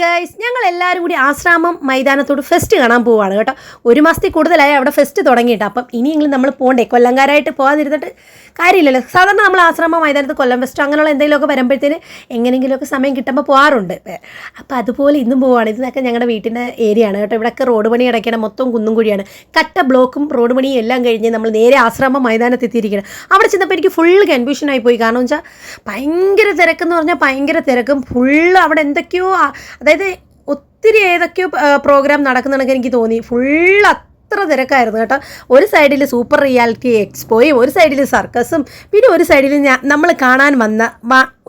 Guys ഞങ്ങൾ എല്ലാവരും കൂടി ആശ്രാമം മൈതാനത്തോട് ഫെസ്റ്റ് കാണാൻ പോവാണ് കേട്ടോ. ഒരു മാസത്തിൽ കൂടുതലായി അവിടെ ഫെസ്റ്റ് തുടങ്ങിയിട്ട് അപ്പം ഇനിയെങ്കിലും നമ്മൾ പോകണ്ടേ കൊല്ലംകാരായിട്ട് പോകാതിരുന്നിട്ട് കാര്യമില്ലല്ലോ. സാധാരണ നമ്മൾ ആശ്രാമം മൈതാനത്ത് കൊല്ലം ഫെസ്റ്റ് അങ്ങനെയുള്ള എന്തെങ്കിലുമൊക്കെ വരുമ്പോഴത്തേന് എങ്ങനെയെങ്കിലുമൊക്കെ സമയം കിട്ടുമ്പോൾ പോകാറുണ്ട് അപ്പോൾ അതുപോലെ ഇന്നും പോവാണ്. ഇതൊക്കെ ഞങ്ങളുടെ വീട്ടിന്റെ ഏരിയ ആണ് കേട്ടോ. ഇവിടെയൊക്കെ റോഡ് പണി അടയ്ക്കണം മൊത്തം കുന്നും കുഴിയാണ്. കട്ട ബ്ലോക്കും റോഡ് പണിയും എല്ലാം കഴിഞ്ഞ് നമ്മൾ നേരെ ആശ്രാമം മൈതാനത്ത് എത്തിയിരിക്കണം അവിടെ ചെന്നപ്പോൾ എനിക്ക് ഫുൾ കൺഫ്യൂഷനായി പോയി. കാരണം വെച്ചാൽ ഭയങ്കര തിരക്കെന്ന് പറഞ്ഞാൽ ഭയങ്കര തിരക്കും. ഫുള്ള് അവിടെ എന്തൊക്കെയോ അതായത് ഒത്തിരി ഏതൊക്കെയോ പ്രോഗ്രാം നടക്കുന്നുണ്ടെങ്കിൽ എനിക്ക് തോന്നി. ഫുൾ അത്ര തിരക്കായിരുന്നു കേട്ടോ. ഒരു സൈഡിൽ സൂപ്പർ റിയാലിറ്റി എക്സ്പോയും ഒരു സൈഡിൽ സർക്കസും പിന്നെ ഒരു സൈഡിൽ നമ്മൾ കാണാൻ വന്ന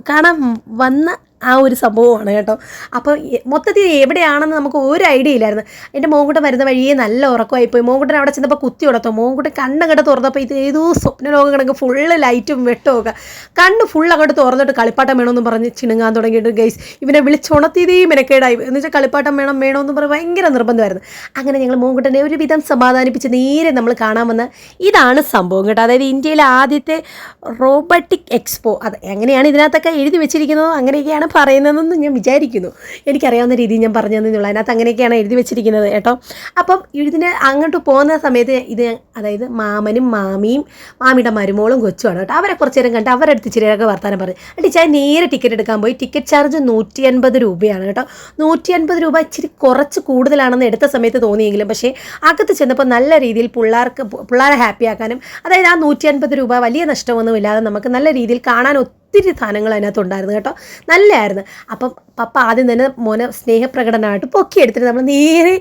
കാണാൻ വന്ന ആ ഒരു സംഭവമാണ് കേട്ടോ. അപ്പോൾ മൊത്തത്തിൽ എവിടെയാണെന്ന് നമുക്ക് ഒരു ഐഡിയ ഇല്ലായിരുന്നു. എന്റെ മോങ്കുട്ടൻ വരുന്ന വഴിയെ നല്ല ഉറക്കമായി പോയി മോങ്കുട്ടൻ അവിടെ ചെന്നപ്പോൾ കുത്തി കൊടുത്തോ മോങ്കുട്ടൻ കണ്ണങ്ങോട്ട് തുറന്നപ്പോൾ ഇത് ഏതോ സ്വപ്നലോകം കിടക്ക് ഫുള്ള് ലൈറ്റും വെട്ടവും ഒക്കെ കണ്ണ് ഫുൾ അങ്ങോട്ട് തുറന്നിട്ട് കളിപ്പാട്ടം വേണമെന്ന് പറഞ്ഞ് ചിണുങ്ങാൻ തുടങ്ങിയിട്ട് ഗൈസ് ഇവനെ വിളിച്ചുണത്തിയതേയും മെനക്കേടായി. എന്ന് വെച്ചാൽ കളിപ്പാട്ടം വേണം വേണമെന്ന് പറഞ്ഞ് ഭയങ്കര നിർബന്ധമായിരുന്നു. അങ്ങനെ ഞങ്ങൾ മോങ്കുട്ടനെ ഒരുവിധം സമാധാനിപ്പിച്ച് നേരെ നമ്മൾ കാണാൻ വന്ന ഇതാണ് സംഭവം കേട്ടോ. അതായത് ഇന്ത്യയിലെ ആദ്യത്തെ റോബോട്ടിക് എക്സ്പോ അത് എങ്ങനെയാണ് ഇതിനകത്തൊക്കെ എഴുതി വെച്ചിരിക്കുന്നത്? അങ്ങനെയൊക്കെയാണ് പറയുന്നതെന്ന് ഞാൻ വിചാരിക്കുന്നു. എനിക്കറിയാവുന്ന രീതിയിൽ ഞാൻ പറഞ്ഞു തന്നുള്ളൂ അതിനകത്ത് അങ്ങനെയൊക്കെയാണ് എഴുതി വെച്ചിരിക്കുന്നത് കേട്ടോ. അപ്പം ഇതിന് അങ്ങോട്ട് പോകുന്ന സമയത്ത് ഇത് അതായത് മാമനും മാമിയും മാമിയുടെ മരുമോളും കൊച്ചുമാണ് കേട്ടോ. അവരെ കുറച്ച് നേരം കണ്ട് അവരുടെ അടുത്ത് ഇച്ചിരിയൊക്കെ വർത്താനം പറയും ചായ നേരെ ടിക്കറ്റ് എടുക്കാൻ പോയി. ടിക്കറ്റ് ചാർജ് നൂറ്റി അൻപത് രൂപയാണ് കേട്ടോ. നൂറ്റി അൻപത് രൂപ ഇച്ചിരി കുറച്ച് കൂടുതലാണെന്ന് എടുത്ത സമയത്ത് തോന്നിയെങ്കിലും പക്ഷേ അകത്ത് ചെന്നപ്പോൾ നല്ല രീതിയിൽ പിള്ളേർക്ക് പിള്ളേരെ ഹാപ്പിയാക്കാനും അതായത് ആ നൂറ്റി അൻപത് രൂപ വലിയ നഷ്ടമൊന്നുമില്ലാതെ നമുക്ക് നല്ല രീതിയിൽ കാണാൻ ഒത്തിരി സാധനങ്ങൾ അതിനകത്ത് ഉണ്ടായിരുന്നു കേട്ടോ. നല്ലതായിരുന്നു അപ്പം പപ്പ ആദ്യം തന്നെ മോനെ സ്നേഹപ്രകടനമായിട്ട് പൊക്കിയെടുത്തിട്ട് നമ്മൾ നേരെ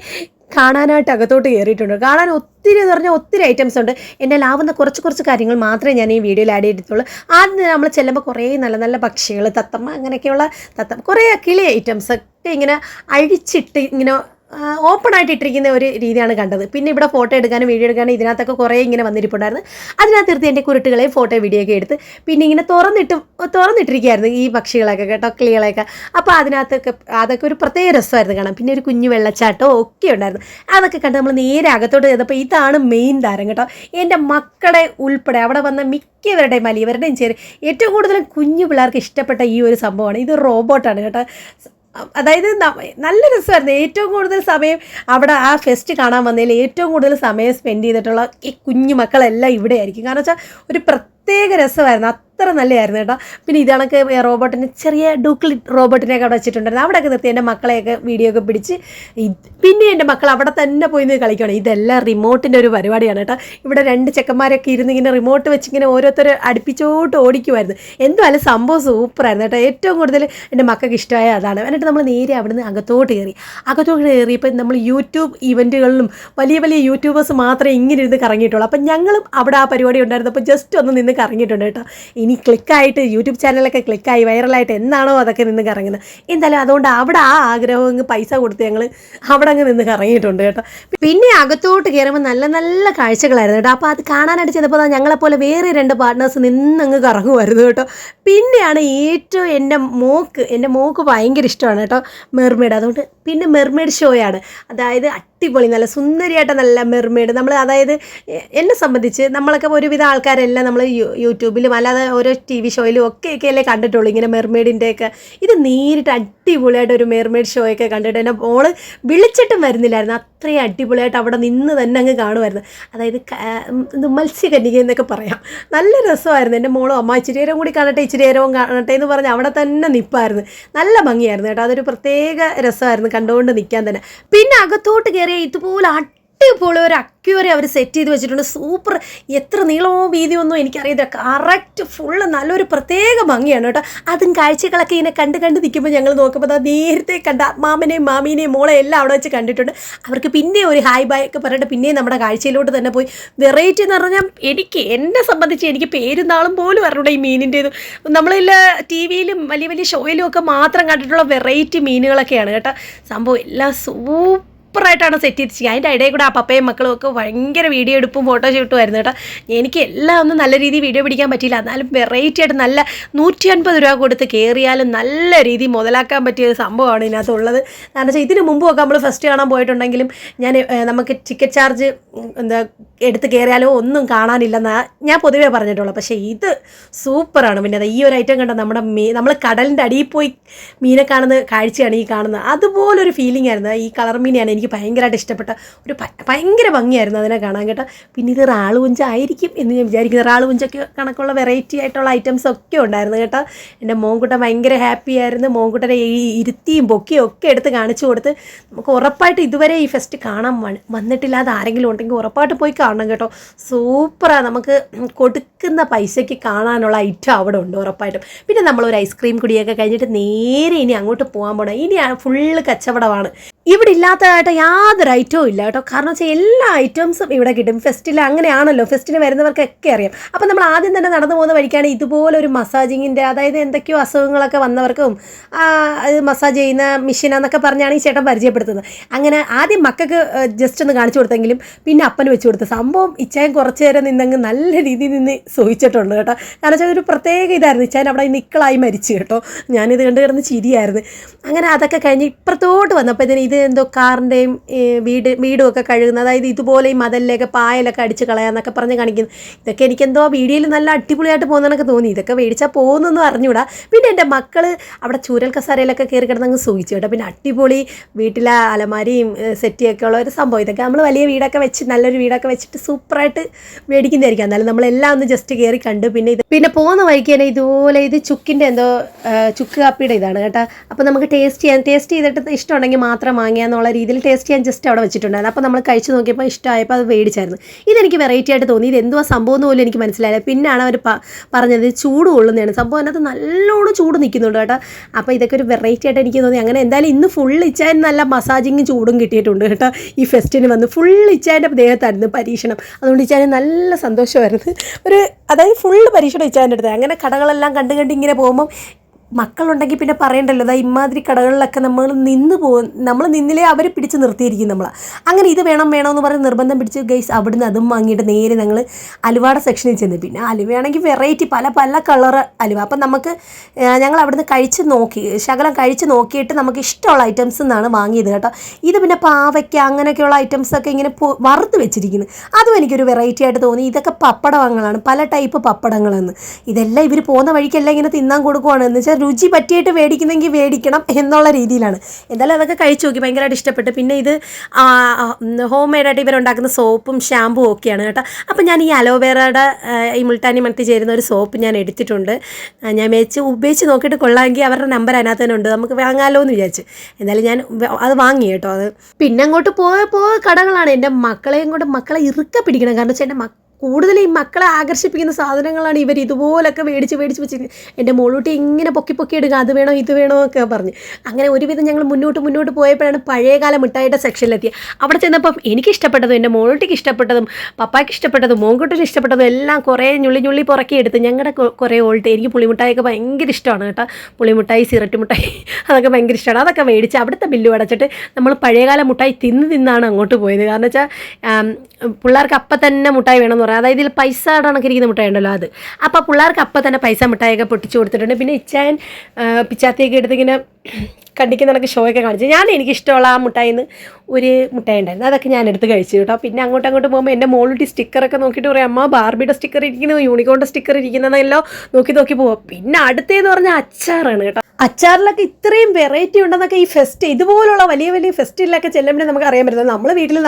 കാണാനായിട്ട് അകത്തോട്ട് കയറിയിട്ടുണ്ട്. കാണാൻ ഒത്തിരി എന്ന് പറഞ്ഞാൽ ഒത്തിരി ഐറ്റംസ് ഉണ്ട്. എന്റെ ലാവുന്ന കുറച്ച് കുറച്ച് കാര്യങ്ങൾ മാത്രമേ ഞാൻ ഈ വീഡിയോയിൽ ആഡ് ചെയ്തിട്ടുള്ളൂ. ആദ്യം നമ്മൾ ചെല്ലുമ്പോൾ കുറേ നല്ല നല്ല പക്ഷികൾ തത്തമ്മ അങ്ങനെയൊക്കെയുള്ള തത്തമ്മ കുറേ കിളി ഐറ്റംസ് ഒക്കെ ഇങ്ങനെ അഴിച്ചിട്ട് ഇങ്ങനെ ഓപ്പൺ ആയിട്ട് ഇട്ടിരിക്കുന്ന ഒരു രീതിയാണ് കണ്ടത്. പിന്നെ ഇവിടെ ഫോട്ടോ എടുക്കാനും വീഡിയോ എടുക്കാനും ഇതിനകത്തൊക്കെ കുറേ ഇങ്ങനെ വന്നിരിപ്പുണ്ടായിരുന്നു. അതിനകത്ത് നിർത്തി എന്റെ കുരുട്ടുകളെയും ഫോട്ടോ വീഡിയോ ഒക്കെ എടുത്ത് പിന്നെ ഇങ്ങനെ തുറന്നിട്ട് തുറന്നിട്ടിരിക്കുകയായിരുന്നു ഈ പക്ഷികളൊക്കെ കേട്ടോ കിളികളെയൊക്കെ. അപ്പോൾ അതിനകത്തൊക്കെ അതൊക്കെ ഒരു പ്രത്യേക രസമായിരുന്നു കാണാം പിന്നെ ഒരു കുഞ്ഞു വെള്ളച്ചാട്ടവും ഒക്കെ ഉണ്ടായിരുന്നു. അതൊക്കെ കണ്ട് നമ്മൾ നേരെ അകത്തോട്ട് ചെയ്തപ്പോൾ ഇതാണ് മെയിൻ താരം കേട്ടോ. എന്റെ മക്കളെ ഉൾപ്പെടെ അവിടെ വന്ന മിക്കവരുടെയും വലിയവരുടെയും ചെറിയ ഏറ്റവും കൂടുതൽ കുഞ്ഞു പിള്ളേർക്ക് ഇഷ്ടപ്പെട്ട ഈ ഒരു സംഭവമാണ്. ഇത് റോബോട്ടാണ് കേട്ടോ. അതായത് നല്ല രസമായിരുന്നു. ഏറ്റവും കൂടുതൽ സമയം അവിടെ ആ ഫെസ്റ്റ് കാണാൻ വന്നതിൽ ഏറ്റവും കൂടുതൽ സമയം സ്പെൻഡ് ചെയ്തിട്ടുള്ള ഈ കുഞ്ഞു മക്കളെല്ലാം ഇവിടെ ആയിരിക്കും കാരണം വെച്ചാൽ ഒരു പ്രത്യേക രസമായിരുന്നു. അത്ര നല്ലതായിരുന്നു കേട്ടോ. പിന്നെ ഇതാണൊക്കെ റോബോട്ടിന് ചെറിയ ഡൂക്കിൾ റോബോട്ടിനെയൊക്കെ അവിടെ വെച്ചിട്ടുണ്ടായിരുന്നു. അവിടെയൊക്കെ നിർത്തി എന്റെ മക്കളെയൊക്കെ വീഡിയോ ഒക്കെ പിടിച്ച് പിന്നെ എന്റെ മക്കൾ അവിടെ തന്നെ പോയി നിന്ന് കളിക്കണം ഇതെല്ലാം റിമോട്ടിന്റെ ഒരു പരിപാടിയാണ് കേട്ടോ. ഇവിടെ രണ്ട് ചെക്കന്മാരൊക്കെ ഇരുന്ന് ഇങ്ങനെ റിമോട്ട് വെച്ച് ഇങ്ങനെ ഓരോരുത്തർ അടുപ്പിച്ചോട്ട് ഓടിക്കുമായിരുന്നു എന്തായാലും സംഭവം സൂപ്പറായിരുന്നു കേട്ടോ. ഏറ്റവും കൂടുതൽ എന്റെ മക്കൾക്ക് ഇഷ്ടമായ അതാണ്. എന്നിട്ട് നമ്മൾ നേരെ അവിടുന്ന് അകത്തോട്ട് കയറി. അകത്തോട്ട് കയറിയപ്പോൾ നമ്മൾ യൂട്യൂബ് ഇവന്റുകളിലും വലിയ വലിയ യൂട്യൂബേഴ്സ് മാത്രമേ ഇങ്ങനെ ഇരുന്ന് കറങ്ങിയിട്ടുള്ളൂ. അപ്പം ഞങ്ങളും അവിടെ ആ പരിപാടി ഉണ്ടായിരുന്നു. അപ്പോൾ ജസ്റ്റ് ഒന്ന് നിന്ന് കറങ്ങിയിട്ടുണ്ട് കേട്ടോ. ഇനി ക്ലിക്കായിട്ട് യൂട്യൂബ് ചാനലൊക്കെ ക്ലിക്കായി വൈറലായിട്ട് എന്താണോ അതൊക്കെ നിന്ന് കറങ്ങുന്നത്? എന്തായാലും അതുകൊണ്ട് അവിടെ ആ ആഗ്രഹം അങ്ങ് പൈസ കൊടുത്ത് ഞങ്ങൾ അവിടെ അങ്ങ് നിന്ന് കറങ്ങിയിട്ടുണ്ട് കേട്ടോ. പിന്നെ അകത്തോട്ട് കയറുമ്പോൾ നല്ല നല്ല കാഴ്ചകളായിരുന്നു കേട്ടോ. അപ്പോൾ അത് കാണാനായിട്ട് ചെന്നപ്പോൾ ഞങ്ങളെപ്പോലെ വേറെ രണ്ട് പാർട്ട്നേഴ്സ് നിന്നങ്ങ് കറങ്ങുമായിരുന്നു കേട്ടോ. പിന്നെയാണ് ഏറ്റവും എന്റെ മോക്ക് എന്റെ മോക്ക് ഭയങ്കര ഇഷ്ടമാണ് കേട്ടോ മെർമെയ്ഡ് അതുകൊണ്ട് പിന്നെ മെർമെയ്ഡ് ഷോയാണ് അതായത് അടിപൊളി നല്ല സുന്ദരിയായിട്ട് നല്ല മെർമെയ്ഡ് നമ്മൾ അതായത് എന്നെ സംബന്ധിച്ച് നമ്മളൊക്കെ ഒരുവിധ ആൾക്കാരെല്ലാം നമ്മൾ യൂട്യൂബിലും അല്ലാതെ ഓരോ ടി വി ഷോയിലും ഒക്കെ ഒക്കെയല്ലേ കണ്ടിട്ടുള്ളൂ ഇങ്ങനെ മെർമെയ്ഡിന്റെ ഒക്കെ ഇത് നേരിട്ട് അടിപൊളിയായിട്ട് ഒരു മെർമെയ്ഡ് ഷോയൊക്കെ കണ്ടിട്ട് എന്റെ മോൾ വിളിച്ചിട്ടും വരുന്നില്ലായിരുന്നു. അത്രയും അടിപൊളിയായിട്ട് അവിടെ നിന്ന് തന്നെ അങ്ങ് കാണുമായിരുന്നു. അതായത് ഇത് മത്സ്യകന്യക എന്നൊക്കെ പറയാം. നല്ല രസമായിരുന്നു. എന്റെ മോളും അമ്മ ഇച്ചിരി നേരം കൂടി കാണട്ടെ ഇച്ചിരി നേരവും കാണട്ടെ എന്ന് പറഞ്ഞ് അവിടെ തന്നെ നിൽപ്പായിരുന്നു നല്ല ഭംഗിയായിരുന്നു കേട്ടോ. അതൊരു പ്രത്യേക രസമായിരുന്നു കണ്ടുകൊണ്ട് നിൽക്കാൻ തന്നെ. പിന്നെ അകത്തോട്ട് കയറിയ ഇതുപോലെ അടിപൊളി ഒരു അക്യൂറി അവർ സെറ്റ് ചെയ്ത് വെച്ചിട്ടുണ്ട്. സൂപ്പർ എത്ര നീളമോ വീതി ഒന്നും എനിക്കറിയില്ല കറക്റ്റ് ഫുള്ള് നല്ലൊരു പ്രത്യേക ഭംഗിയാണ് കേട്ടോ. അതും കാഴ്ചകളൊക്കെ ഇങ്ങനെ കണ്ട് കണ്ട് നിൽക്കുമ്പോൾ ഞങ്ങൾ നോക്കുമ്പോൾ അത് നേരത്തെ കണ്ട മാമനെയും മാമീനെയും മോളെ എല്ലാം അവിടെ വെച്ച് കണ്ടിട്ടുണ്ട്. അവർക്ക് പിന്നെ ഒരു ഹായ് ബായ് ഒക്കെ പറഞ്ഞിട്ട് പിന്നെയും നമ്മുടെ കാഴ്ചയിലോട്ട് തന്നെ പോയി. വെറൈറ്റി എന്ന് പറഞ്ഞാൽ എനിക്ക് എന്നെ സംബന്ധിച്ച് എനിക്ക് പേരും നാളും പോലും അറിഞ്ഞൂടെ ഈ മീനിന്റേത്. നമ്മളിൽ ടി വിയിലും വലിയ വലിയ ഷോയിലും ഒക്കെ മാത്രം കണ്ടിട്ടുള്ള വെറൈറ്റി മീനുകളൊക്കെയാണ് കേട്ടോ. സംഭവം എല്ലാം സൂപ്പർ സൂപ്പറായിട്ടാണ് സെറ്റ് ചെയ്തിരിക്കുക അതിന്റെ ഇടയിൽ കൂടെ ആ പപ്പയും മക്കളും ഒക്കെ ഭയങ്കര വീഡിയോ എടുപ്പും ഫോട്ടോ ഷൂട്ടും ആയിരുന്നു കേട്ടോ. എനിക്ക് എല്ലാം ഒന്നും നല്ല രീതിയിൽ വീഡിയോ പിടിക്കാൻ പറ്റിയില്ല. എന്നാലും വെറൈറ്റി ആയിട്ട് നല്ല നൂറ്റി അൻപത് രൂപ കൊടുത്ത് കയറിയാലും നല്ല രീതിയിൽ മുതലാക്കാൻ പറ്റിയ ഒരു സംഭവമാണ് ഇതിനകത്തുള്ളത് കാരണം വെച്ചാൽ ഇതിന് മുമ്പൊക്കെ നമ്മൾ ഫസ്റ്റ് കാണാൻ പോയിട്ടുണ്ടെങ്കിലും ഞാൻ നമുക്ക് ടിക്കറ്റ് ചാർജ് എന്താ എടുത്ത് കയറിയാലോ ഒന്നും കാണാനില്ലെന്നാ ഞാൻ പൊതുവേ പറഞ്ഞിട്ടുള്ളൂ. പക്ഷേ ഇത് സൂപ്പറാണ്. പിന്നെ അത് ഈ ഒരു ഐറ്റം കണ്ട നമ്മുടെ മീ നമ്മൾ കടലിന്റെ അടിയിൽ പോയി മീനെ കാണുന്ന കാഴ്ചയാണ് ഈ കാണുന്നത്. അതുപോലൊരു ഫീലിംഗ് ആയിരുന്നു. ഈ കളർ മീനെയാണ് എനിക്ക് ഭയങ്കരമായിട്ട് ഇഷ്ടപ്പെട്ട ഒരു ഭയങ്കര ഭംഗിയായിരുന്നു അതിനെ കാണാൻ കേട്ടോ. പിന്നെ ഇത് റാളുകുഞ്ച ആയിരിക്കും എന്ന് ഞാൻ വിചാരിക്കുന്നത് റാളുകുഞ്ചൊക്കെ കണക്കുള്ള വെറൈറ്റി ആയിട്ടുള്ള ഐറ്റംസ് ഒക്കെ ഉണ്ടായിരുന്നു കേട്ടോ. എന്റെ മോൻകുട്ടൻ ഭയങ്കര ഹാപ്പി ആയിരുന്നു. മോൻകുട്ടനെ ഈ ഇരുത്തിയും പൊക്കിയും ഒക്കെ എടുത്ത് കാണിച്ചു കൊടുത്ത് നമുക്ക് ഉറപ്പായിട്ട് ഇതുവരെ ഈ ഫെസ്റ്റ് കാണാൻ വന്നിട്ടില്ലാതെ ആരെങ്കിലും ഉണ്ടെങ്കിൽ ഉറപ്പായിട്ട് പോയി കാണണം കേട്ടോ. സൂപ്പറാണ് നമുക്ക് കൊടുക്കുന്ന പൈസയ്ക്ക് കാണാനുള്ള ഐറ്റം അവിടെ ഉണ്ട് ഉറപ്പായിട്ടും. പിന്നെ നമ്മൾ ഒരു ഐസ്ക്രീം കുടിയൊക്കെ കഴിഞ്ഞിട്ട് നേരെ ഇനി അങ്ങോട്ട് പോകാൻ പോകണം ഇനി ഫുള്ള് കച്ചവടമാണ്. ഇവിടെ ഇല്ലാത്തതായിട്ട് യാതൊരു ഐറ്റവും ഇല്ല കേട്ടോ. കാരണം വെച്ചാൽ എല്ലാ ഐറ്റംസും ഇവിടെ കിട്ടും. ഫെസ്റ്റിൽ അങ്ങനെയാണല്ലോ. ഫെസ്റ്റിന് വരുന്നവർക്കൊക്കെ അറിയാം. അപ്പം നമ്മൾ ആദ്യം തന്നെ നടന്നു പോകുന്ന വഴിക്കാണ് ഇതുപോലെ ഒരു മസാജിങ്ങിന്റെ അതായത് എന്തൊക്കെയോ അസുഖങ്ങളൊക്കെ വന്നവർക്കും മസാജ് ചെയ്യുന്ന മെഷീനാന്നൊക്കെ പറഞ്ഞാണ് ഈ ചേട്ടൻ പരിചയപ്പെടുത്തുന്നത്. അങ്ങനെ ആദ്യം മക്കൾക്ക് ജസ്റ്റ് ഒന്ന് കാണിച്ചു കൊടുത്തെങ്കിലും പിന്നെ അപ്പന് വെച്ച് കൊടുത്തു. സംഭവം ഇച്ചായൻ കുറച്ച് നേരം നിന്നങ്ങ് നല്ല രീതിയിൽ നിന്ന് സൂഹിച്ചിട്ടുണ്ട് കേട്ടോ. കാരണം വെച്ചാൽ ഒരു പ്രത്യേക ഇതായിരുന്നു. ഇച്ചായൻ അവിടെ നിക്കളായി മരിച്ചു കേട്ടോ. ഞാനിത് കണ്ട് കിടന്ന് ചിരിയായിരുന്നു. അങ്ങനെ അതൊക്കെ കഴിഞ്ഞ് ഇപ്പുറത്തോട്ട് വന്നപ്പോൾ ഇതിന് ഇത് എന്തോ കാറിന്റെയും വീട് വീടും ഒക്കെ കഴുകുന്നത് അതായത് ഇതുപോലെ ഈ മതലിലേക്ക് പായലൊക്കെ അടിച്ച് കളയാന്നൊക്കെ പറഞ്ഞ് കാണിക്കുന്നു. ഇതൊക്കെ എനിക്കെന്തോ വീഡിയോയിൽ നല്ല അടിപൊളിയായിട്ട് പോകുന്നതൊക്കെ തോന്നി. ഇതൊക്കെ മേടിച്ചാൽ പോകുന്നെന്ന് അറിഞ്ഞൂടാ. പിന്നെ എന്റെ മക്കൾ അവിടെ ചൂരൽ കസാരയിലൊക്കെ കയറി കിടന്നങ്ങ് സൂഹിച്ചു കേട്ടോ. പിന്നെ അടിപൊളി വീട്ടിലെ അലമാരിയും സെറ്റിയൊക്കെ ഉള്ള ഒരു സംഭവം. ഇതൊക്കെ നമ്മൾ വലിയ വീടൊക്കെ വെച്ച് നല്ലൊരു വീടൊക്കെ വെച്ചിട്ട് സൂപ്പറായിട്ട് മേടിക്കുന്നതായിരിക്കും. എന്നാലും നമ്മളെല്ലാം ഒന്ന് ജസ്റ്റ് കയറി കണ്ടു. പിന്നെ ഇത് പിന്നെ പോകുന്ന വഴിക്ക് തന്നെ ഇതുപോലെ ഇത് ചുക്കിന്റെ എന്തോ ചുക്ക് കാപ്പിയുടെ ഇതാണ് കേട്ടോ. അപ്പോൾ നമുക്ക് ടേസ്റ്റ് ചെയ്യാൻ ടേസ്റ്റ് ചെയ്തിട്ട് ഇഷ്ടമുണ്ടെങ്കിൽ മാത്രം വാങ്ങിയാന്നുള്ള രീതിയിൽ ടേസ്റ്റ് ചെയ്യാൻ ജസ്റ്റ് അവിടെ വെച്ചിട്ടുണ്ടായിരുന്നു. അപ്പോൾ നമ്മൾ കഴിച്ച് നോക്കിയപ്പോൾ ഇഷ്ടമായപ്പോൾ അത് മേടിച്ചായിരുന്നു. ഇതെനിക്ക് വെറൈറ്റി ആയിട്ട് തോന്നി. ഇത് എന്തുവാ സംഭവം എന്ന് പോലും എനിക്ക് മനസ്സിലായില്ല. പിന്നാണ് അവർ പറഞ്ഞത് ചൂട് കൊള്ളുന്നതാണ്. സംഭവം അതിനകത്ത് നല്ലോണം ചൂട് നിൽക്കുന്നുണ്ട് കേട്ടോ. അപ്പോൾ ഇതൊക്കെ ഒരു വെറൈറ്റി ആയിട്ട് എനിക്ക് തോന്നി. അങ്ങനെ എന്തായാലും ഇന്ന് ഫുൾ ഇച്ചാൻ നല്ല മസാജിങ്ങും ചൂടും കിട്ടിയിട്ടുണ്ട് കേട്ടോ. ഈ ഫെസ്റ്റിന് വന്ന് ഫുൾ ഇച്ചാന്റെ ദേഹത്തായിരുന്നു പരീക്ഷണം. അതുകൊണ്ട് ഇച്ചാൻ നല്ല സന്തോഷമായിരുന്നു. ഒരു അതായത് ഫുള്ള് പരീക്ഷണം ഇച്ചാന്റെ അടുത്ത്. അങ്ങനെ കടകളെല്ലാം കണ്ട് കണ്ട് ഇങ്ങനെ പോകുമ്പം മക്കളുണ്ടെങ്കിൽ പിന്നെ പറയണ്ടല്ലോ അതാ ഇമാതിരി കടകളിലൊക്കെ നമ്മൾ നിന്ന് പോകും നമ്മൾ നിന്നിലേ അവർ പിടിച്ച് നിർത്തിയിരിക്കും നമ്മൾ അങ്ങനെ ഇത് വേണം വേണം എന്ന് പറഞ്ഞ് നിർബന്ധം പിടിച്ച് ഗൈസ് അവിടുന്ന് അതും വാങ്ങിയിട്ട് നേരെ ഞങ്ങൾ അലുവാട സെക്ഷനിൽ ചെന്ന്. പിന്നെ അലുവയാണെങ്കിൽ വെറൈറ്റി പല പല കളർ അലുവ. അപ്പം നമുക്ക് ഞങ്ങൾ അവിടുന്ന് കഴിച്ച് നോക്കി ശകലം കഴിച്ച് നോക്കിയിട്ട് നമുക്ക് ഇഷ്ടമുള്ള ഐറ്റംസ് എന്നാണ് വാങ്ങിയത് കേട്ടോ. ഇത് പിന്നെ പാവയ്ക്ക അങ്ങനെയൊക്കെയുള്ള ഐറ്റംസൊക്കെ ഇങ്ങനെ വറുത്ത് വെച്ചിരിക്കുന്നു. അതും എനിക്കൊരു വെറൈറ്റി ആയിട്ട് തോന്നി. ഇതൊക്കെ പപ്പടങ്ങളാണ് പല ടൈപ്പ് പപ്പടങ്ങളെന്ന് ഇതെല്ലാം ഇവർ പോകുന്ന വഴിക്കെല്ലാം ഇങ്ങനെ തിന്നാൻ കൊടുക്കുവാണ്. എന്ന് വെച്ചാൽ രുചി പറ്റിയിട്ട് മേടിക്കുന്നെങ്കിൽ മേടിക്കണം എന്നുള്ള രീതിയിലാണ്. എന്തായാലും അതൊക്കെ കഴിച്ചു നോക്കി. ഭയങ്കരമായിട്ട് ഇഷ്ടപ്പെട്ടു. പിന്നെ ഇത് ഹോം മെയ്ഡായിട്ട് ഇവരുണ്ടാക്കുന്ന സോപ്പും ഷാമ്പും ഒക്കെയാണ് കേട്ടോ. അപ്പോൾ ഞാൻ ഈ അലോവേറയുടെ ഈ മുൾട്ടാനി മണത്തി ചേരുന്ന ഒരു സോപ്പ് ഞാൻ എടുത്തിട്ടുണ്ട്. ഞാൻ മേച്ച് ഉപയോഗിച്ച് നോക്കിയിട്ട് കൊള്ളാമെങ്കിൽ അവരുടെ നമ്പർ അതിനകത്ത് തന്നെ ഉണ്ട്. നമുക്ക് വാങ്ങാമല്ലോ എന്ന് വിചാരിച്ച്. എന്തായാലും ഞാൻ അത് വാങ്ങി കേട്ടോ അത്. പിന്നെ അങ്ങോട്ട് പോയ പോയ കടകളാണ്. എന്റെ മക്കളെയും കൊണ്ട് മക്കളെ ഇറുക്ക പിടിക്കണം. കാരണം വെച്ചാൽ എന്റെ മക്ക കൂടുതൽ ഈ മക്കളെ ആകർഷിപ്പിക്കുന്ന സാധനങ്ങളാണ് ഇവർ ഇതുപോലൊക്കെ മേടിച്ച് മേടിച്ച് വെച്ചിരിക്കുന്നത് എന്റെ മോളൂട്ടി ഇങ്ങനെ പൊക്കി പൊക്കി എടുക്കുക അത് വേണോ ഇത് വേണോ ഒക്കെ പറഞ്ഞ്. അങ്ങനെ ഒരുവിധം ഞങ്ങൾ മുന്നോട്ട് മുന്നോട്ട് പോയപ്പോഴാണ് പഴയകാല മിഠായിയുടെ സെക്ഷനിലെത്തിയത് അവിടെ ചെന്നപ്പം എനിക്ക് ഇഷ്ടപ്പെട്ടതും എന്റെ മോളൂട്ടിക്ക് ഇഷ്ടപ്പെട്ടതും പപ്പായ്ക്ക് ഇഷ്ടപ്പെട്ടതും മോങ്കുട്ടിന് ഇഷ്ടപ്പെട്ടതും എല്ലാം കുറേ ഞുള്ളി ഞുള്ളി പുറക്കി എടുത്ത് ഞങ്ങളുടെ കുറേ ഓൾട്ട് എനിക്ക് പുളിമിഠായിയൊക്കെ ഭയങ്കര ഇഷ്ടമാണ് കേട്ടോ. പുളിമുട്ടായി സിറട്ട് മുട്ടായി അതൊക്കെ ഭയങ്കര ഇഷ്ടമാണ്. അതൊക്കെ മേടിച്ച് അവിടുത്തെ ബില്ല് അടച്ചിട്ട് നമ്മൾ പഴയകാല മുട്ടായി തിന്ന് തിന്നാണ് അങ്ങോട്ട് പോയത്. കാരണം വെച്ചാൽ പിള്ളേർക്ക് അപ്പം തന്നെ മുട്ടായി വേണമെന്ന് പറയാം. അതായത് ഇതിൽ പൈസ കണക്കിരിക്കുന്ന മിഠായി ഉണ്ടല്ലോ അത്. അപ്പോൾ പിള്ളേർക്ക് അപ്പം തന്നെ പൈസ മിഠായിയൊക്കെ പൊട്ടിച്ച് കൊടുത്തിട്ടുണ്ട്. പിന്നെ ഇച്ചാൻ പിച്ചാത്തിയൊക്കെ എടുത്ത് ഇങ്ങനെ കണ്ടിക്കുന്ന കണക്ക് ഷോ ഒക്കെ കാണിച്ചു. ഞാൻ എനിക്കിഷ്ടമുള്ള ആ മിഠായിന്ന് ഒരു മുട്ടായി ഉണ്ടായിരുന്നു അതൊക്കെ ഞാൻ എടുത്ത് കഴിച്ചു കേട്ടോ. പിന്നെ അങ്ങോട്ട് അങ്ങോട്ട് പോകുമ്പോൾ എന്റെ മോളുട്ടി സ്റ്റിക്കറൊക്കെ നോക്കിയിട്ട് പറയും അമ്മ ബാർബിയുടെ സ്റ്റിക്കർ ഇരിക്കുന്നു യൂണിക്കോണിന്റെ സ്റ്റിക്കർ ഇരിക്കുന്നതെല്ലോ നോക്കി നോക്കി പോവാം. പിന്നെ അടുത്തേന്ന് പറഞ്ഞാൽ അച്ചാറാണ് കേട്ടോ. അച്ചാറിലൊക്കെ ഇത്രയും വെറൈറ്റി ഉണ്ടെന്നൊക്കെ ഈ ഫെസ്റ്റ് ഇതുപോലുള്ള വലിയ വലിയ ഫെസ്റ്റിലൊക്കെ ചെല്ലുമ്പോൾ നമുക്ക് അറിയാൻ പറ്റുന്നത് നമ്മൾ വീട്ടിൽ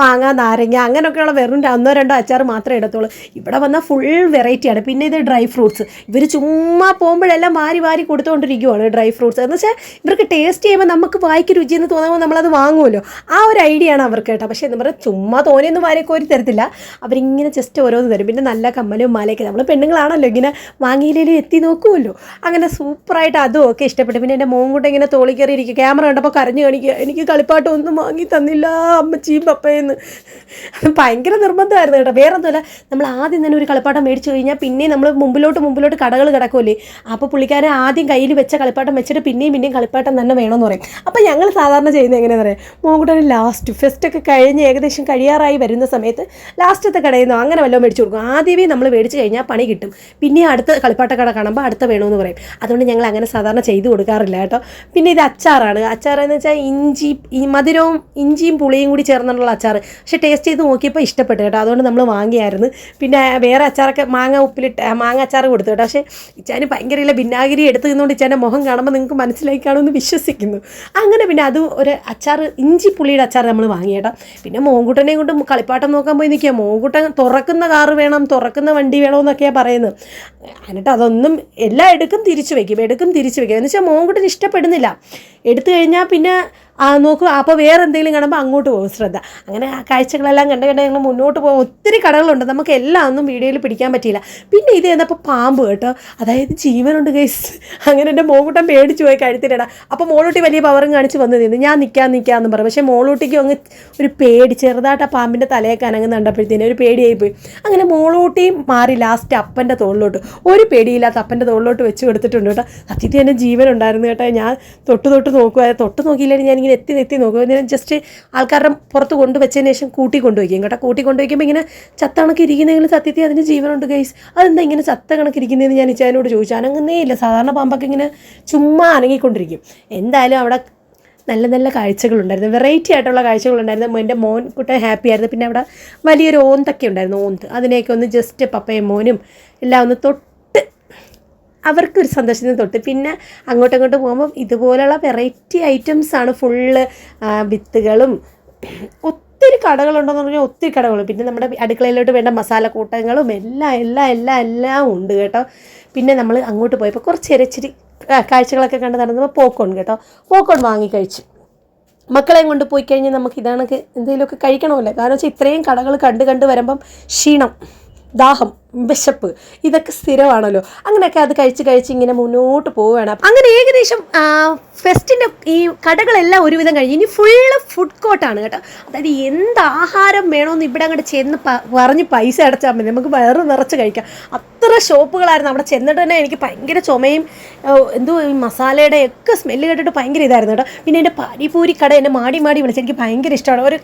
മാങ്ങ നാരങ്ങ അങ്ങനെയൊക്കെയുള്ള വെറും ഒന്നോ രണ്ടോ അച്ചാർ മാത്രമേ എടുത്തുള്ളൂ ഇവിടെ വന്നാൽ ഫുൾ വെറൈറ്റിയാണ് പിന്നെ ഇത് ഡ്രൈ ഫ്രൂട്ട്സ് ഇവർ ചുമ്മാ പോകുമ്പോഴെല്ലാം മാറി വാരി കൊടുത്തുകൊണ്ടിരിക്കുവാണ് ഡ്രൈ ഫ്രൂട്ട്സ് എന്ന് വെച്ചാൽ ഇവർക്ക് ടേസ്റ്റ് ചെയ്യുമ്പോൾ നമുക്ക് വായിക്ക് രുചിയെന്ന് തോന്നുമ്പോൾ നമ്മളത് വാങ്ങുമല്ലോ ആ ഒരു ഐഡിയ ആണ് അവർക്ക് കേട്ടോ. പക്ഷേ എന്ന് പറഞ്ഞാൽ ചുമ്മാ തോനെയൊന്നും വാരിക്കോരി കോരി തരത്തില്ല. അവരിങ്ങനെ ജസ്റ്റ് ഓരോന്ന് തരും. പിന്നെ നല്ല കമ്മലും മാലയൊക്കെ. നമ്മൾ പെണ്ണുങ്ങളാണല്ലോ ഇങ്ങനെ വാങ്ങിയിലെത്തി എത്തി നോക്കുമല്ലോ അങ്ങനെ സൂപ്പറായിട്ട് അതും അതും ഒക്കെ ഇഷ്ടപ്പെട്ടു. പിന്നെ എന്റെ മോൻ കൂടെ ഇങ്ങനെ തോളി കയറി ഇരിക്കുക ക്യാമറ കണ്ടപ്പോൾ കരഞ്ഞു കാണിക്കുക. എനിക്ക് കളിപ്പാട്ടം ഒന്നും വാങ്ങി തന്നില്ല അമ്മച്ചിയും പപ്പയെന്ന് ഭയങ്കര നിർബന്ധമായിരുന്നു കേട്ടോ. വേറെ ഒന്നുമല്ല നമ്മൾ ആദ്യം തന്നെ ഒരു കളിപ്പാട്ടം മേടിച്ചു കഴിഞ്ഞാൽ പിന്നെ നമ്മൾ മുമ്പിലോട്ട് മുമ്പിലോട്ട് കടകൾ കിടക്കുമല്ലേ? അപ്പോൾ പുള്ളിക്കാരൻ ആദ്യം കയ്യിൽ വെച്ച കളിപ്പാട്ടം വെച്ചിട്ട് പിന്നെയും പിന്നെയും കളിപ്പാട്ടം തന്നെ വേണമെന്ന് പറയും. അപ്പോൾ ഞങ്ങൾ സാധാരണ ചെയ്യുന്നത് എങ്ങനെയാണെന്ന് പറയാം മോങ്കുട്ടന് ലാസ്റ്റ് ഫെസ്റ്റൊക്കെ കഴിഞ്ഞ് ഏകദേശം കഴിയാറായി വരുന്ന സമയത്ത് ലാസ്റ്റത്തെ കടയിൽ നിന്നോ അങ്ങനെ വല്ലതും മേടിച്ചു കൊടുക്കും. ആദ്യമേ നമ്മൾ മേടിച്ച് കഴിഞ്ഞാൽ പണി കിട്ടും. പിന്നെ അടുത്ത കളിപ്പാട്ട കട കാണുമ്പോൾ അടുത്ത വേണമെന്ന് പറയും. അതുകൊണ്ട് ഞങ്ങൾ അങ്ങനെ സാധാരണ ചെയ്തു കൊടുക്കാറില്ല കേട്ടോ. പിന്നെ ഇത് അച്ചാറാണ്. അച്ചാർ എന്ന് വെച്ചാൽ ഇഞ്ചി ഈ മധുരവും ഇഞ്ചിയും പുളിയും കൂടി ചേർന്നിട്ടുള്ള അച്ചാർ പക്ഷേ ടേസ്റ്റ് ചെയ്ത് നോക്കിയപ്പോൾ ഇഷ്ടപ്പെട്ടു കേട്ടോ. അതുകൊണ്ട് നമ്മൾ വാങ്ങിയായിരുന്നു. പിന്നെ വേറെ അച്ചാറൊക്കെ മാങ്ങ ഉപ്പിലിട്ട് മാങ്ങ അച്ചാർ കൊടുത്തു കേട്ടോ. പക്ഷേ ഇച്ചാന് ഭയങ്കര ഇല്ല. ഭിന്നാഗിരി എടുത്ത് നിന്നുകൊണ്ട് ഇച്ചാന്റെ മുഖം കാണുമ്പോൾ നിങ്ങൾക്ക് മനസ്സിലായി കാണുമെന്ന് വിശ്വസിക്കുന്നു. അങ്ങനെ പിന്നെ അത് ഒരു അച്ചാർ ഇഞ്ചി പുളിയുടെ അച്ചാർ നമ്മൾ വാങ്ങി കേട്ടോ. പിന്നെ മോങ്കുട്ടനെ കൊണ്ട് കളിപ്പാട്ടം നോക്കാൻ പോയി നിൽക്കുക മോങ്കുട്ടൻ തുറക്കുന്ന കാറ് വേണം തുറക്കുന്ന വണ്ടി വേണമെന്നൊക്കെയാണ് പറയുന്നത്. എന്നിട്ട് അതൊന്നും എല്ലാം എടുക്കും തിരിച്ചു വയ്ക്കും എടുക്കും തിരിച്ചു വെക്കും എന്ന് വെച്ചാൽ മോങ്കുട്ടൻ ഇഷ്ടപ്പെടുന്നില്ല. എടുത്തു കഴിഞ്ഞാൽ പിന്നെ നോക്കും അപ്പോൾ വേറെ എന്തെങ്കിലും കാണുമ്പോൾ അങ്ങോട്ട് പോകും ശ്രദ്ധ. അങ്ങനെ ആ കാഴ്ചകളെല്ലാം കണ്ട് കണ്ട് ഞങ്ങൾ മുന്നോട്ട് പോകും. ഒത്തിരി കടകളുണ്ട് നമുക്ക് എല്ലാം ഒന്നും വീഡിയോയിൽ പിടിക്കാൻ പറ്റിയില്ല. പിന്നെ ഇത് ചെന്നപ്പോൾ പാമ്പ് കേട്ടോ. അതായത് ജീവനുണ്ട് ഗൈസ് അങ്ങനെ എന്റെ മോളൂട്ടൻ പേടിച്ച് പോയി കഴുത്തിലിടാ അപ്പോൾ മോളൂട്ടി വലിയ പവറും കാണിച്ച് വന്ന് നിന്ന്. ഞാൻ നിൽക്കാൻ നിൽക്കാമെന്ന് പറയും പക്ഷേ മോളൂട്ടിക്ക് അങ്ങ് ഒരു പേടി. ചെറുതായിട്ട് ആ പാമ്പിന്റെ തലയൊക്കെ അനങ്ങ് കണ്ടപ്പോഴത്തേനും ഒരു പേടിയായി പോയി. അങ്ങനെ മോളൂട്ടിയും മാറി ലാസ്റ്റ് അപ്പന്റെ തോളിലോട്ട്. ഒരു പേടിയില്ലാത്ത അപ്പന്റെ തോളിലോട്ട് വെച്ച് കൊടുത്തിട്ടുണ്ട് കേട്ടോ. സത്യത്തിൽ എന്റെ ജീവനുണ്ടായിരുന്നു കേട്ടോ. ഞാൻ തൊട്ട് തൊട്ട് നോക്കുക തൊട്ട് നോക്കിയില്ലെങ്കിൽ ഞാനിങ്ങനെ എത്തി എത്തി നോക്കും. ഇങ്ങനെ ജസ്റ്റ് ആൾക്കാരുടെ പുറത്ത് കൊണ്ടുവച്ചതിന് ശേഷം കൂട്ടി കൊണ്ടുവയ്ക്കും കേട്ടോ. കൂട്ടി കൊണ്ടുവയ്ക്കുമ്പോൾ ഇങ്ങനെ ചത്ത കണക്ക് സത്യത്തിൽ അതിന് ജീവനുണ്ട് ഗൈസ് അതെന്താ ഇങ്ങനെ ചത്ത കണക്ക് ഇരിക്കുന്നതെന്ന് ഞാൻ ഇച്ചാനോട് ചോദിച്ചു. അനങ്ങുന്നേ ഇല്ല സാധാരണ പാമ്പൊക്കെ ഇങ്ങനെ ചുമ്മാ അനങ്ങിക്കൊണ്ടിരിക്കും. എന്തായാലും അവിടെ നല്ല നല്ല കാഴ്ചകളുണ്ടായിരുന്നു. വെറൈറ്റി ആയിട്ടുള്ള കാഴ്ചകളുണ്ടായിരുന്നു. എന്റെ മോൻ കുട്ടൻ ഹാപ്പി ആയിരുന്നു. പിന്നെ അവിടെ വലിയൊരു ഓന്തൊക്കെ ഉണ്ടായിരുന്നു. ഓന്ത്. അതിനെയൊക്കെ ഒന്ന് ജസ്റ്റ് പപ്പയും മോനും എല്ലാം ഒന്ന് തൊട്ട് അവർക്കൊരു സന്തോഷത്തിന് തൊട്ട്. പിന്നെ അങ്ങോട്ടും ഇങ്ങോട്ടും പോകുമ്പോൾ ഇതുപോലെയുള്ള വെറൈറ്റി ഐറ്റംസാണ് ഫുള്ള് വിത്തുകളും. ഒത്തിരി കടകളുണ്ടെന്ന് പറഞ്ഞാൽ ഒത്തിരി കടകളും പിന്നെ നമ്മുടെ അടുക്കളയിലോട്ട് വേണ്ട മസാല കൂട്ടങ്ങളും എല്ലാം എല്ലാം എല്ലാം എല്ലാം ഉണ്ട് കേട്ടോ. പിന്നെ നമ്മൾ അങ്ങോട്ട് പോയപ്പോൾ കുറച്ച് ഇരച്ചിരി കാഴ്ചകളൊക്കെ കണ്ട് നടന്നപ്പോൾ പോക്കോൺ കേട്ടോ. പോക്കോൺ വാങ്ങി കഴിച്ചു. മക്കളെയും കൊണ്ട് പോയി കഴിഞ്ഞാൽ നമുക്ക് ഇതാണൊക്കെ എന്തെങ്കിലുമൊക്കെ കഴിക്കണമല്ലോ. കാരണം വെച്ചാൽ ഇത്രയും കടകൾ കണ്ട് കണ്ട് വരുമ്പം ക്ഷീണം ദാഹം. വിശപ്പ്. ഇതൊക്കെ സ്ഥിരമാണല്ലോ. അങ്ങനെയൊക്കെ അത് കഴിച്ച് കഴിച്ച് ഇങ്ങനെ മുന്നോട്ട് പോവുകയാണ്. അങ്ങനെ ഏകദേശം ഫെസ്റ്റിന്റെ ഈ കടകളെല്ലാം ഒരുവിധം കഴിഞ്ഞ്. ഇനി ഫുള്ള് ഫുഡ് കോർട്ടാണ് കേട്ടോ. അതായത് എന്ത് ആഹാരം വേണമെന്ന് ഇവിടെ അങ്ങോട്ട് ചെന്ന് പറഞ്ഞ് പൈസ അടച്ചാൽ മതി. നമുക്ക് വയറ് നിറച്ച് കഴിക്കാം. അത്ര ഷോപ്പുകളായിരുന്നു. അവിടെ ചെന്നിട്ട് തന്നെ എനിക്ക് ഭയങ്കര ചുമയും എന്തോ ഈ മസാലയുടെ ഒക്കെ സ്മെല്ല് കേട്ടിട്ട് ഭയങ്കര ഇതായിരുന്നു കേട്ടോ. പിന്നെ എന്റെ പാനിപൂരി കട എന്നെ മാടി മാടി വിളിച്ച് എനിക്ക് ഭയങ്കര ഇഷ്ടമാണ്. ഒരു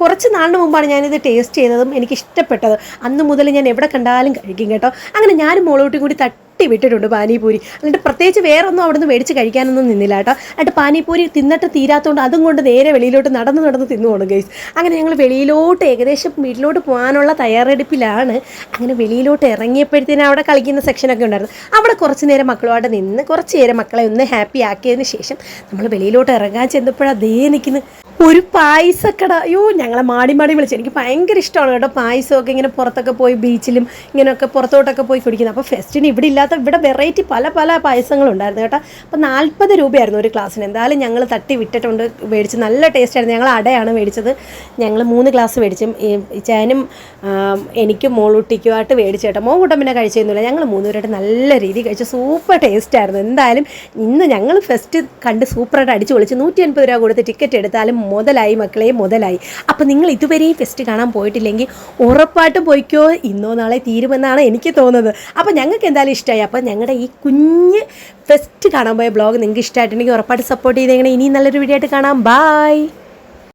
കുറച്ച് നാളിന് മുമ്പാണ് ഞാനിത് ടേസ്റ്റ് ചെയ്തതും എനിക്ക് ഇഷ്ടപ്പെട്ടത് അന്ന് മുതൽ ഞാൻ എവിടെ കണ്ടാലും കഴിക്കും കേട്ടോ. അങ്ങനെ ഞാനും മോളോട്ടും കൂടി തട്ടി വിട്ടിട്ടുണ്ട് പാനിപൂരി. എന്നിട്ട് പ്രത്യേകിച്ച് വേറെ ഒന്നും അവിടെ നിന്ന് മേടിച്ച് കഴിക്കാനൊന്നും നിന്നില്ല കേട്ടോ. എന്നിട്ട് പാനിപൂരി തിന്നിട്ട് തീരാത്തതുകൊണ്ട് അതും കൊണ്ട് നേരെ വെളിയിലോട്ട് നടന്ന് നടന്ന് തിന്നു പോകണം ഗൈസ് അങ്ങനെ ഞങ്ങൾ വെളിയിലോട്ട് ഏകദേശം വീട്ടിലോട്ട് പോകാനുള്ള തയ്യാറെടുപ്പിലാണ്. അങ്ങനെ വെളിയിലോട്ട് ഇറങ്ങിയപ്പോഴത്തേനും അവിടെ കളിക്കുന്ന സെക്ഷനൊക്കെ ഉണ്ടായിരുന്നു. അവിടെ കുറച്ച് നേരം മക്കളുമായിട്ട് നിന്ന് കുറച്ച് നേരം മക്കളെ ഒന്ന് ഹാപ്പി ആക്കിയതിന് ശേഷം നമ്മൾ വെളിയിലോട്ട് ഇറങ്ങാൻ ചെന്നപ്പോഴാണ് ദേ നിൽക്കുന്നത് ഒരു പായസക്കട. അയ്യോ ഞങ്ങളെ മാടി മാടി വിളിച്ചു. എനിക്ക് ഭയങ്കര ഇഷ്ടമാണ് കേട്ടോ പായസമൊക്കെ ഇങ്ങനെ പുറത്തൊക്കെ പോയി ബീച്ചിലും ഇങ്ങനെയൊക്കെ പുറത്തോട്ടൊക്കെ പോയി കുടിക്കുന്നത്. അപ്പോൾ ഫെസ്റ്റിന് ഇവിടെ ഇല്ലാത്ത ഇവിടെ വെറൈറ്റി പല പല പായസങ്ങളുണ്ടായിരുന്നു കേട്ടോ. അപ്പോൾ നാൽപ്പത് രൂപയായിരുന്നു ഒരു ക്ലാസ്സിന്. എന്തായാലും ഞങ്ങൾ തട്ടി വിട്ടിട്ടുണ്ട് മേടിച്ച്. നല്ല ടേസ്റ്റ് ആയിരുന്നു. ഞങ്ങൾ അടയാണ് മേടിച്ചത്. ഞങ്ങൾ മൂന്ന് ഗ്ലാസ് മേടിച്ചും. ചേനും എനിക്കും മോളൂട്ടിക്കുമായിട്ട് മേടിച്ചു കേട്ടോ. മോങ്കൂട്ടം പിന്നെ കഴിച്ചൊന്നുമില്ല. ഞങ്ങൾ മൂന്നുപേരായിട്ട് നല്ല രീതിയിൽ കഴിച്ചു സൂപ്പർ ടേസ്റ്റായിരുന്നു എന്തായാലും ഇന്ന് ഞങ്ങൾ ഫെസ്റ്റ് കണ്ട് സൂപ്പറായിട്ട് അടിച്ചു വിളിച്ച് നൂറ്റി അൻപത് രൂപ കൊടുത്ത് ടിക്കറ്റ് എടുത്താലും മുതലായി മക്കളെ മുതലായി. അപ്പോൾ നിങ്ങൾ ഇതുവരെയും ഫെസ്റ്റ് കാണാൻ പോയിട്ടില്ലെങ്കിൽ ഉറപ്പായിട്ടും പോയിക്കോ. ഇന്നോ നാളെ തീരുമെന്നാണ് എനിക്ക് തോന്നുന്നത്. അപ്പോൾ ഞങ്ങൾക്ക് എന്തായാലും ഇഷ്ടമായി അപ്പോൾ ഞങ്ങളുടെ ഈ കുഞ്ഞ് ഫെസ്റ്റ് കാണാൻ പോയ ബ്ലോഗ് നിങ്ങൾക്ക് ഇഷ്ടമായിട്ടുണ്ടെങ്കിൽ ഉറപ്പായിട്ട് സപ്പോർട്ട് ചെയ്തേക്കണം. ഇനിയും നല്ലൊരു വീഡിയോ ആയിട്ട് കാണാം. ബായ്